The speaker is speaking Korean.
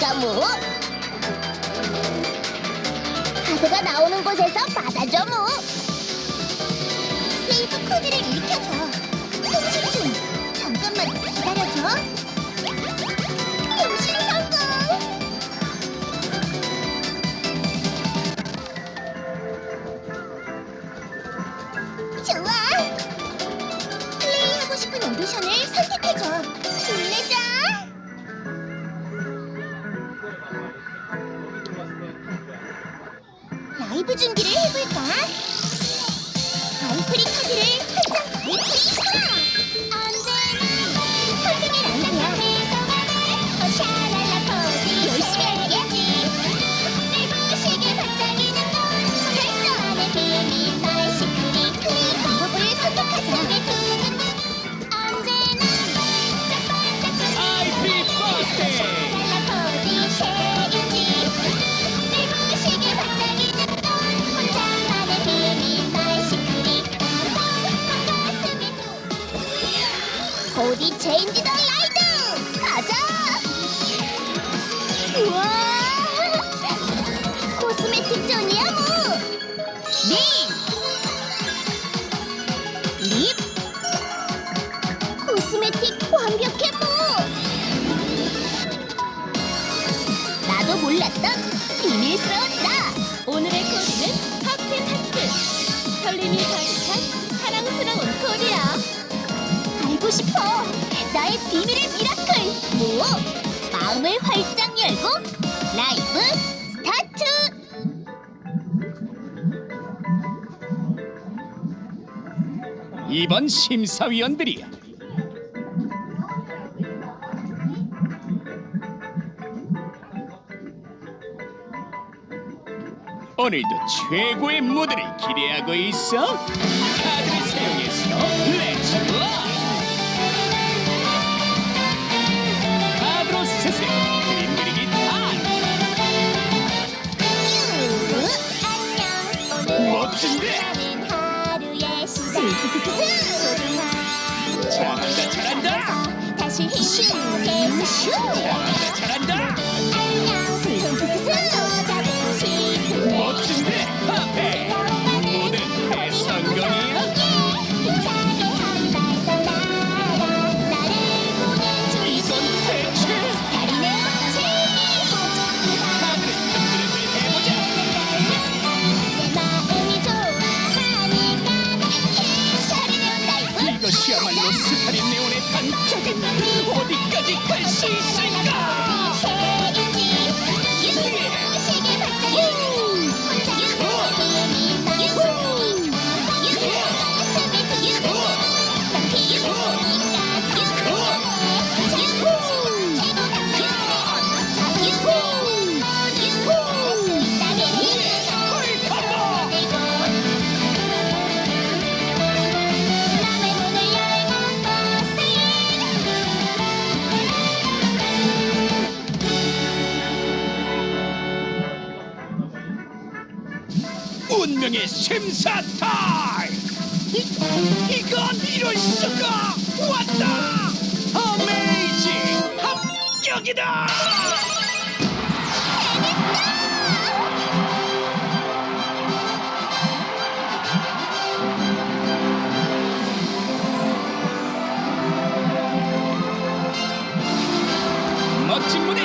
테니까 뭐. 카드가 나오는 곳에서 받아줘 뭐. 세이브 코드를 읽혀줘. 준비를 해볼까? 아이프리 카드를 한장 가입해 포디 체인지 더 라이드 가자! 우와! 코스메틱 전이야 뭐! 립! 립! 코스메틱 완벽해 뭐! 나도 몰랐던 비밀스러웠다! 오늘의 코디는 하트 하트! 설렘이 가 싶어. 나의 비밀의 미라클. 뭐? 마음을 활짝 열고 라이브 스타트! 이번 심사위원들이야 오늘도 최고의 무대를 기대하고 있어 잘한다 잘한다. 다시 힘차게 슈 운명의 심사 타임 이, 이건 이럴 수가 왔다! 어메이징 합격이다! 멋진 무대